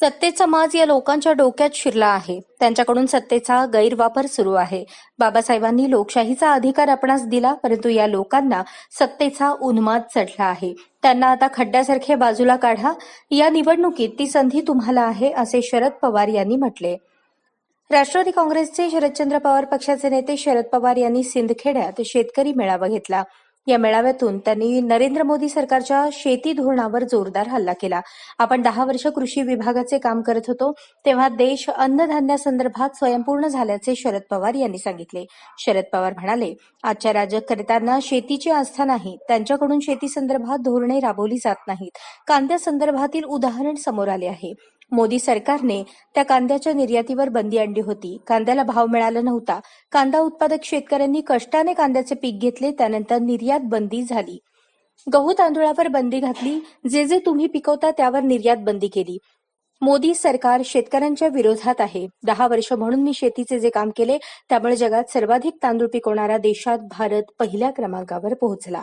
सत्तेचा माज या लोकांच्या डोक्यात शिरला आहे. त्यांच्याकडून सत्तेचा गैरवापर सुरू आहे. बाबासाहेबांनी लोकशाहीचा अधिकार आपणास दिला परंतु या लोकांना सत्तेचा उन्माद चढला आहे. त्यांना आता खड्ड्यासारखे बाजूला काढा. या निवडणुकीत ती संधी तुम्हाला आहे असे शरद पवार यांनी म्हटले. राष्ट्रवादी काँग्रेसचे शरदचंद्र पवार पक्षाचे नेते शरद पवार यांनी सिंदखेड्यात शेतकरी मेळावा घेतला. या मेळाव्यातून त्यांनी नरेंद्र मोदी सरकारच्या शेती धोरणावर जोरदार हल्ला केला. आपण दहा वर्ष कृषी विभागाचे काम करत होतो तेव्हा देश अन्नधान्यासंदर्भात स्वयंपूर्ण झाल्याचे शरद पवार यांनी सांगितले. शरद पवार म्हणाले आजच्या राजकारत्यांना शेतीची आस्था नाही त्यांच्याकडून शेती संदर्भात धोरणे राबवली जात नाहीत. कांद्यासंदर्भातील उदाहरण समोर आले आहे. मोदी सरकारने त्या कांद्याच्या निर्यातीवर बंदी आणली होती. कांद्याला भाव मिळाला नव्हता. कांदा उत्पादक शेतकऱ्यांनी कष्टाने कांद्याचे पीक घेतले त्यानंतर निर्यात बंदी झाली. गहू तांदूळावर बंदी घातली. जे जे तुम्ही पिकवता त्यावर निर्यात बंदी केली. मोदी सरकार शेतकऱ्यांच्या विरोधात आहे. दहा वर्ष म्हणून मी शेतीचे जे काम केले त्यामुळे जगात सर्वाधिक तांदूळ पिकवणारा देशात भारत पहिल्या क्रमांकावर पोहोचला.